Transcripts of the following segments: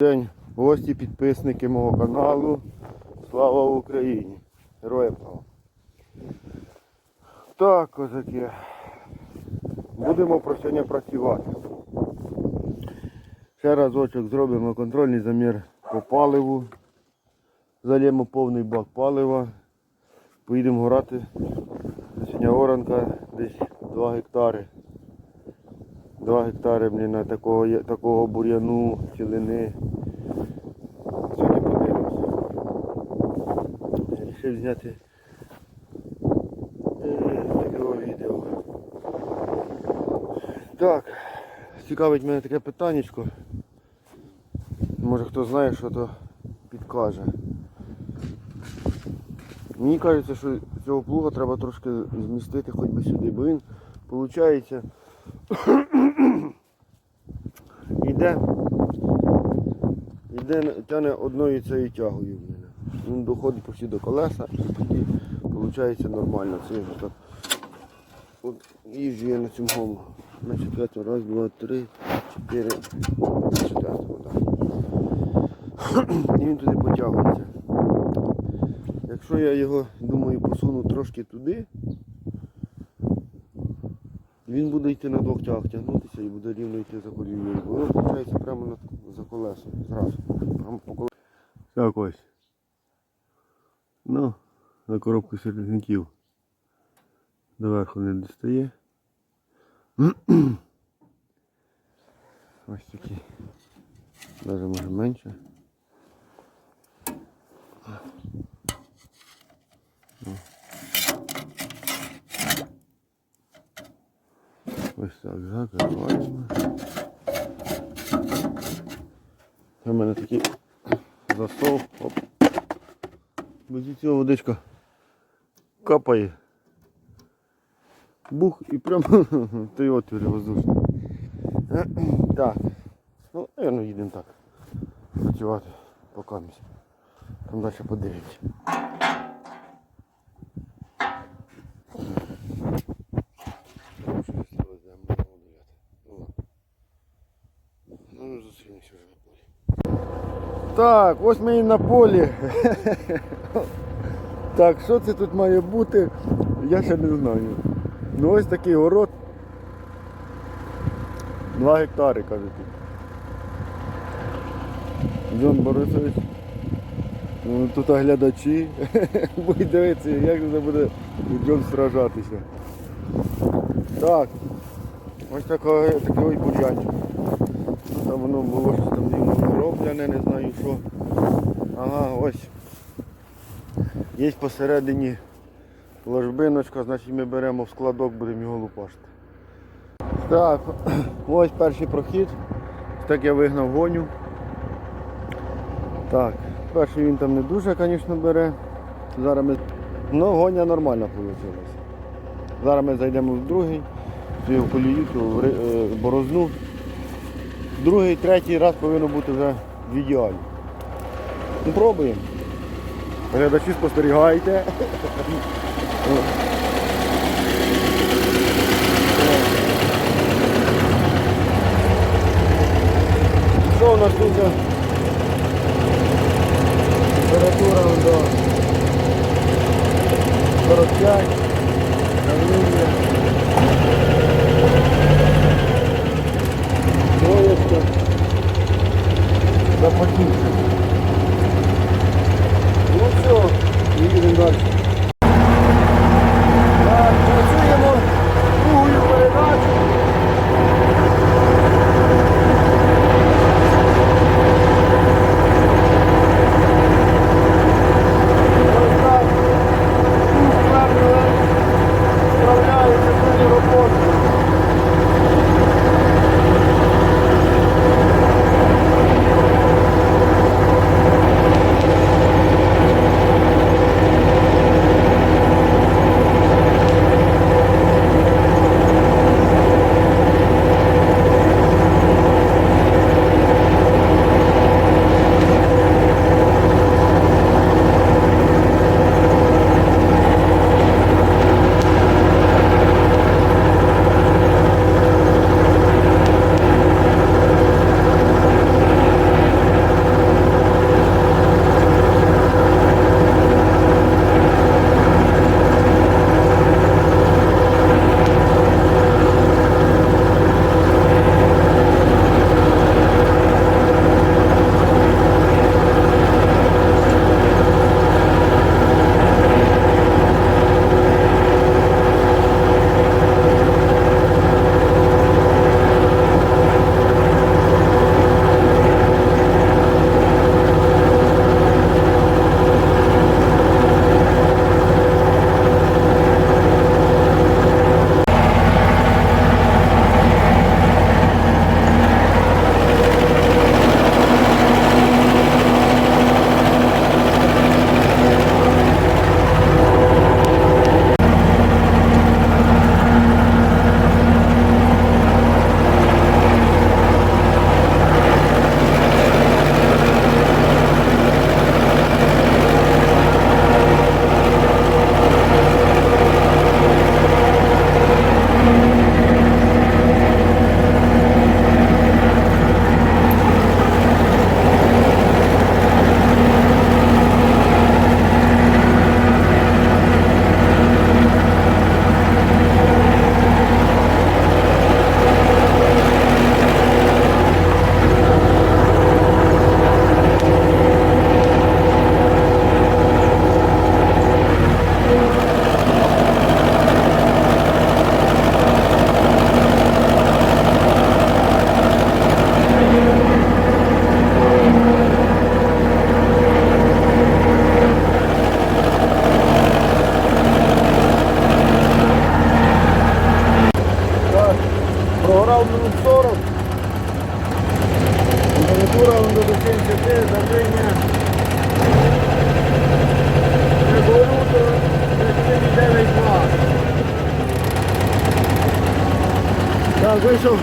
День гості, підписники мого каналу. Слава Україні! Героям слава! Так, козаки. Будемо про сьогодні працювати. Ще разочок зробимо контрольний замір по паливу. Зальємо повний бак палива. Поїдемо горати. Сьогодні оранка десь 2 гектари. 2 гектари на такого, такого бур'яну, цілини. Сьогодні подивимося. Рішив зняти е, таке відео. Так, цікавить мене таке питаннячко. Може хто знає, що то підкаже. Мені кажеться, що цього плуга треба трошки змістити хоч би сюди, бо він, виходить, Іде, іде, тяне одною цією тягою. Він доходить почти до колеса і виходить нормально. Це так от їжджу я на цьому на четвертому. Раз, два, три, чотири, на четвертому, так. І він туди потягується. Якщо я його, думаю, посуну трошки туди, він буде йти на двох тягах тягнутися і буде рівно йти за колією. Воно виходить прямо на, за колесом. Зразу. Прямо по колесу. Так ось. Ну, на коробку середників. Доверху не достає. Ось такі. Навіть може менше. Ось так закриваємо. У мене такий засов. Оп. Без цього водичка капає. Бух і прямо той отвір воздушний. Так. Ну, наверное, їдемо так. Працювати покамість. Там далі подивимось. Ну, зустрінемося вже на полі. Так, ось ми і на полі. Так, що це тут має бути, я ще не знаю. Ну ось такий город. Два гектари, кажуть. Джон Борисович. Ну, Тут глядачі. Будуть дивитися, як це буде Джон сражатися. Так. Ось такий, ось бур'янчик. Там воно було щось там йому не знаю що. Ага, ось. Є посередині ложбиночка, значить ми беремо в складок, будемо його лупашити. Так, ось перший прохід. Так я вигнав гоню. Так, перший він там не дуже, звісно, бере. Зараз ми... Ну, гоня нормально вийшла. Зараз ми зайдемо в другий, в колію, в е, борозну. Другий, третій раз повинно бути вже в ідеалі. Ну, пробуємо. Глядачі спостерігайте. Що у нас тут? Температура до 45. Давлення. Запотівши. Ну все, едем дальше. Вийшов.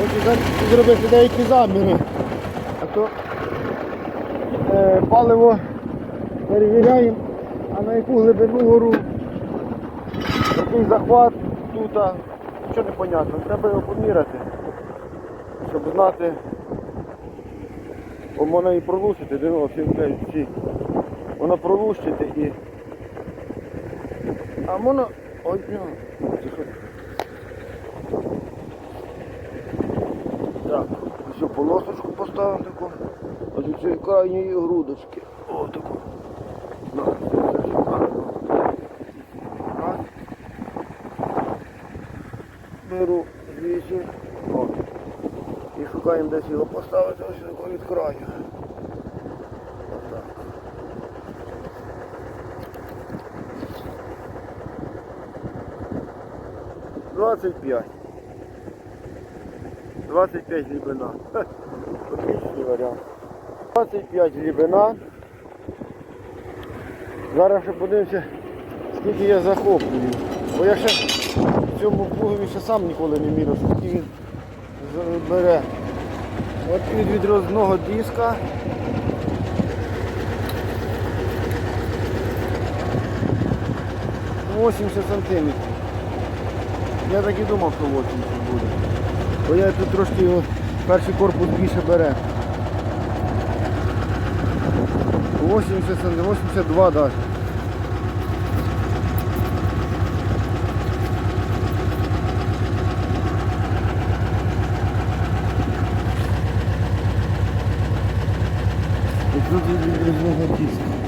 Хочу зробити деякі заміри. А то е, паливо перевіряємо, а на яку глибину гору, який захват тут, нічого не понятно. Треба його поміряти, щоб знати, бо можна і пролущити, дивилося, каже, пролущити і. А можна. Ой, бля, Так, ось полосочку поставимо таку. Ось у цієї крайньої грудочки. О, таку. Беру вісім. І шукаємо десь його поставити ось тако від краю. Двадцять п'ять. 25 глибина. Отличний варіант. 25 глибина. Зараз ще подивимося, скільки я захоплюю. Бо я ще в цьому плугові ще сам ніколи не міряв, скільки він бере. От від відрізного диска. 80 сантиметрів. Я так і думав, що 80 буде. Бо я тут трошки його перший корпус більше бере. 80, 82 навіть. Тут від різного тіска.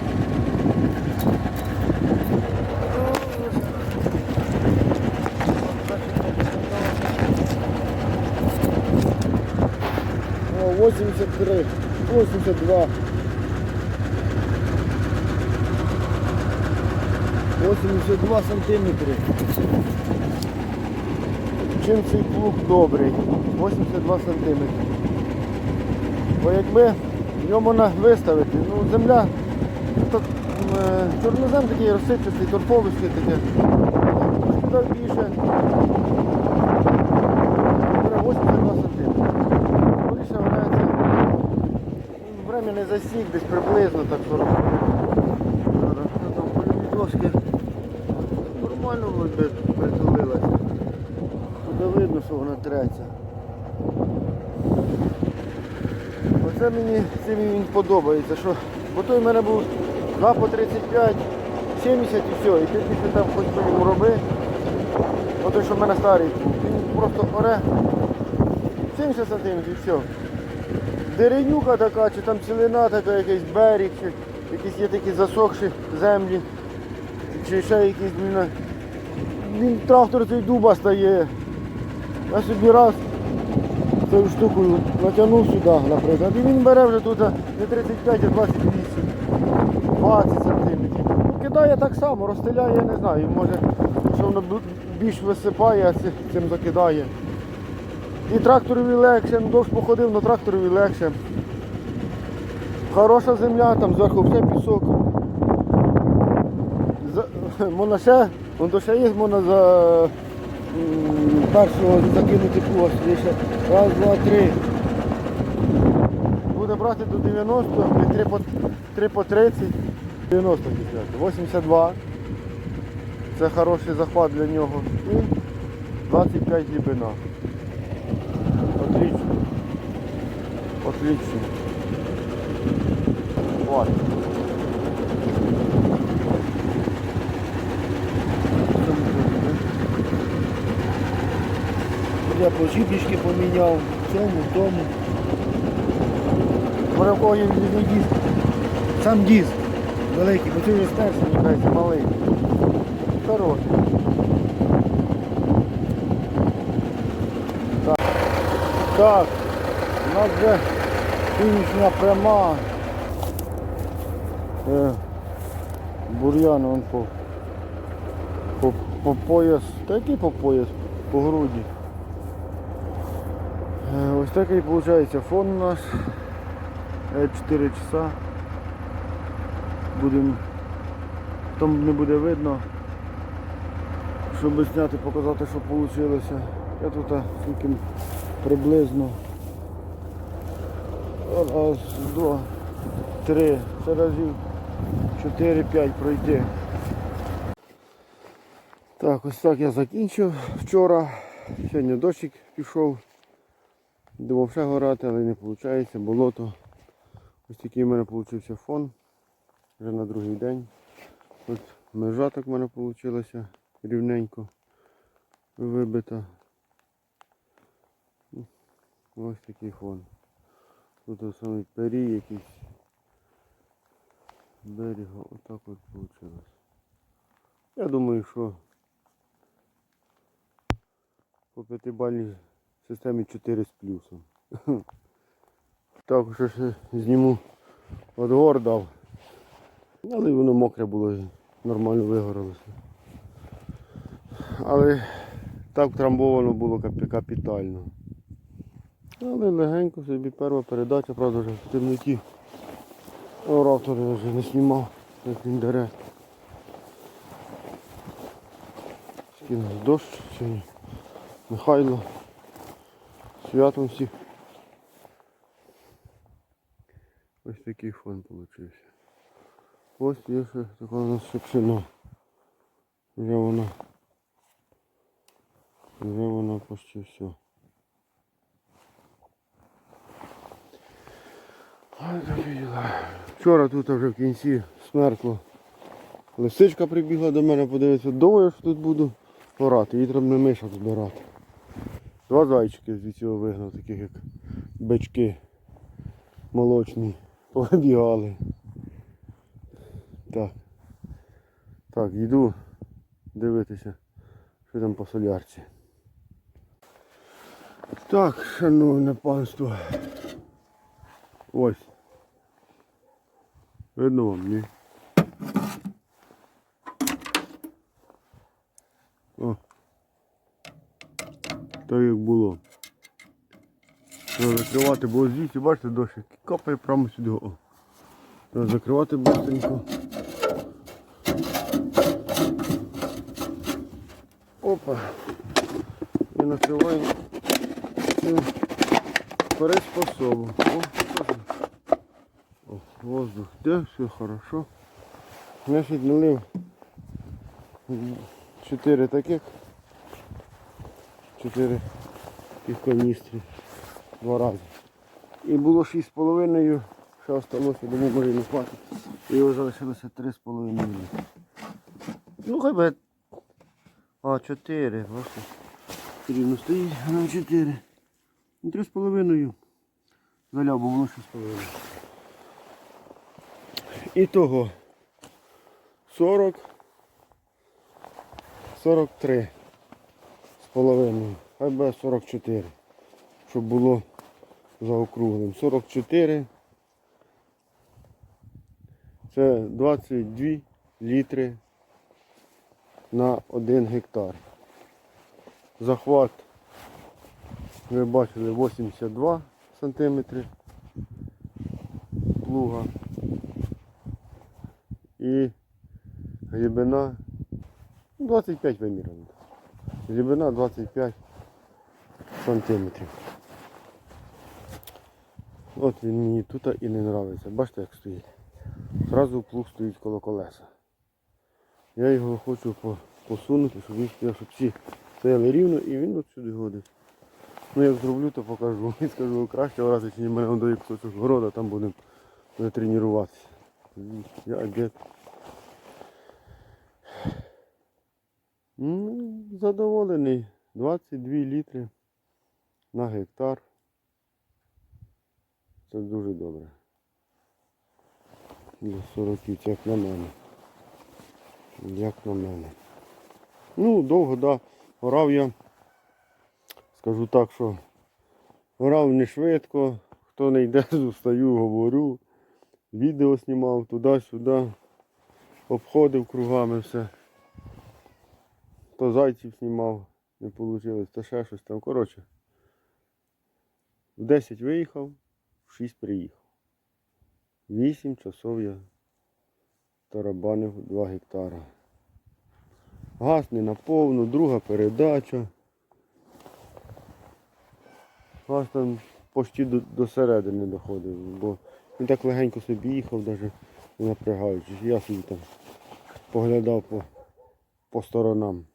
О, 83, 82. 82 сантиметри. Чим цей плуг добрий? 82 сантиметри. Бо якби можна виставити, ну земля, то, е, чорнозем такий розсипчастий, торфовищний таке. Більше. Бере 82 сантиметри. Скоріше вона це ну, время не засік, десь приблизно так 40 Зараз, там польові дошки нормально притулилася. Туди видно, що вона треться. Оце мені цим він подобається, що бо той в мене був 2 по 35, 70 і все. І ти після там хоч би йому роби. Бо той, що в мене старий був, він просто оре 70 сантиметрів і все. Деренюка така, чи там цілина така, якийсь берег, чи якісь є такі засохші землі, чи ще якісь, він трактор цей дуба стає. Я собі раз цією штукою натягнув сюди, наприклад. І він бере вже тут не 35, а 28, 20 сантиметрів. Ну, кидає так само, розстріляє, я не знаю, може, що воно більш висипає, а цим закидає. І тракторові легше, ну, довш походив, але тракторові легше. Хороша земля, там зверху все пісок. Можна ще, вон то ще є, можна за першого закинути ще раз, два, три. Буде брати до 90, і 3 по, 3 по 30, 90 після. 82. Це хороший захват для нього. І 25 глибина. Отлично. Отлично. Хватит. Я пожитнички поміняв, в цьому, в тому. Може в кого є диск. Сам диск великий, бо цей вже кажеться, малий. Хороший. Так, у нас вже фінішна пряма. Е, бур'ян он по, по, по пояс. Та який по пояс? По груді. Е, ось такий виходить фон у нас. 4 часа. Будемо. Там не буде видно. Щоб зняти, показати, що вийшло. Я тут а, скільки приблизно раз, два, три, це разів 4-5 пройти. Так, ось так я закінчив вчора. Сьогодні дощик пішов. Думав ще горати, але не виходить, болото. Ось такий в мене вийшов фон. Вже на другий день. От межа так в мене вийшла рівненько вибита. Ось такий фон. Тут саме пері якийсь. Берега отак от вийшло. Я думаю, що по п'ятибальній системі 4 з плюсом. Так, що ще зніму от гор дав. Але воно мокре було і нормально вигоралося. Але так трамбовано було капітально. Але легенько собі перша передача, правда вже в темноті. Оратор я вже не знімав, як він дере. Скинув дощ сьогодні. Михайло. Святом всіх. Ось такий фон получився. Ось є ще така у нас шипшина. Вже вона. Вже вона почти все. Ой, такі діла. Вчора тут вже в кінці смеркло. Лисичка прибігла до мене, подивитися, думаю, що тут буду орати, їй треба не мишок збирати. Два зайчики з цього вигнав, таких як бички молочні. Побігали. Так. Так, йду дивитися, що там по солярці. Так, шановне панство. Ось. Видно вам, ні? О. Так як було. Треба закривати, бо звідси, бачите, дощ капає прямо сюди. О. Треба закривати быстренько. Опа. І накриваємо це? О, воздух де, все хорошо. Значить налив 4 таких. 4 таких каністри. Два рази. І було 6,5, ще осталося, думаю, може не хватить. І його залишилося 3,5 літри. Ну хай би. А, 4, бачите. Рівно стоїть, а нам 4. Ну 3,5. Заляв, бо було 6,5. І того 40, 43 з половиною. Хай буде 44, щоб було заокруглим. 44 це 22 літри на 1 гектар. Захват, ви бачили, 82 сантиметри плуга і глибина 25 вимірено. Глибина 25 сантиметрів. От він мені тут і не подобається. Бачите, як стоїть. Зразу плуг стоїть коло колеса. Я його хочу посунути, щоб він стояв, щоб всі стояли рівно і він от сюди годить. Ну як зроблю, то покажу. І скажу, краще орати, чи мене до кусочок города, там будемо буде тренуватися. Я дід. Ну, задоволений. 22 літри на гектар. Це дуже добре. Для 40, як на мене. Як на мене. Ну, довго, да. Орав я. Скажу так, що орав не швидко. Хто не йде, зустаю, говорю. Відео знімав туди-сюди. Обходив кругами все. То зайців знімав, не вийшло, то ще щось там. Коротше. В 10 виїхав, в 6 приїхав. 8 часов я тарабанив 2 гектара. Газ не наповну, друга передача. Газ там почти до, до середини доходив, бо він так легенько собі їхав, навіть не напрягаючись. Я собі там поглядав по, по сторонам.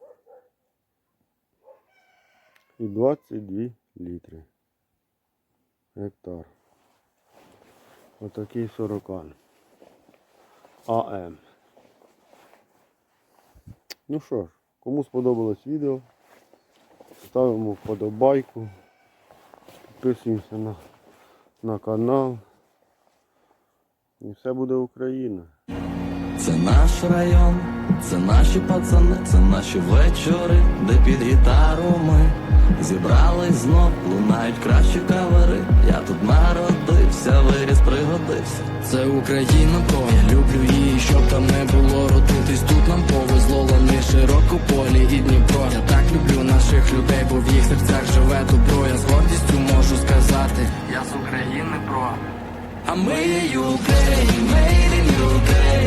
І 22 літри. Гектар. Отакий сорокан. АМ. Ну що ж, кому сподобалось відео, ставимо вподобайку, підписуємося на, на канал. І все буде Україна. Це наш район, це наші пацани, це наші вечори, де під гітару ми зібрались знов, лунають кращі кавери. Я тут народився, виріс, пригодився. Це Україна, то я люблю її, щоб там не було родитись. Тут нам повезло лани широкополі і Дніпро. Я з України про. А ми є Ukraine, made in Ukraine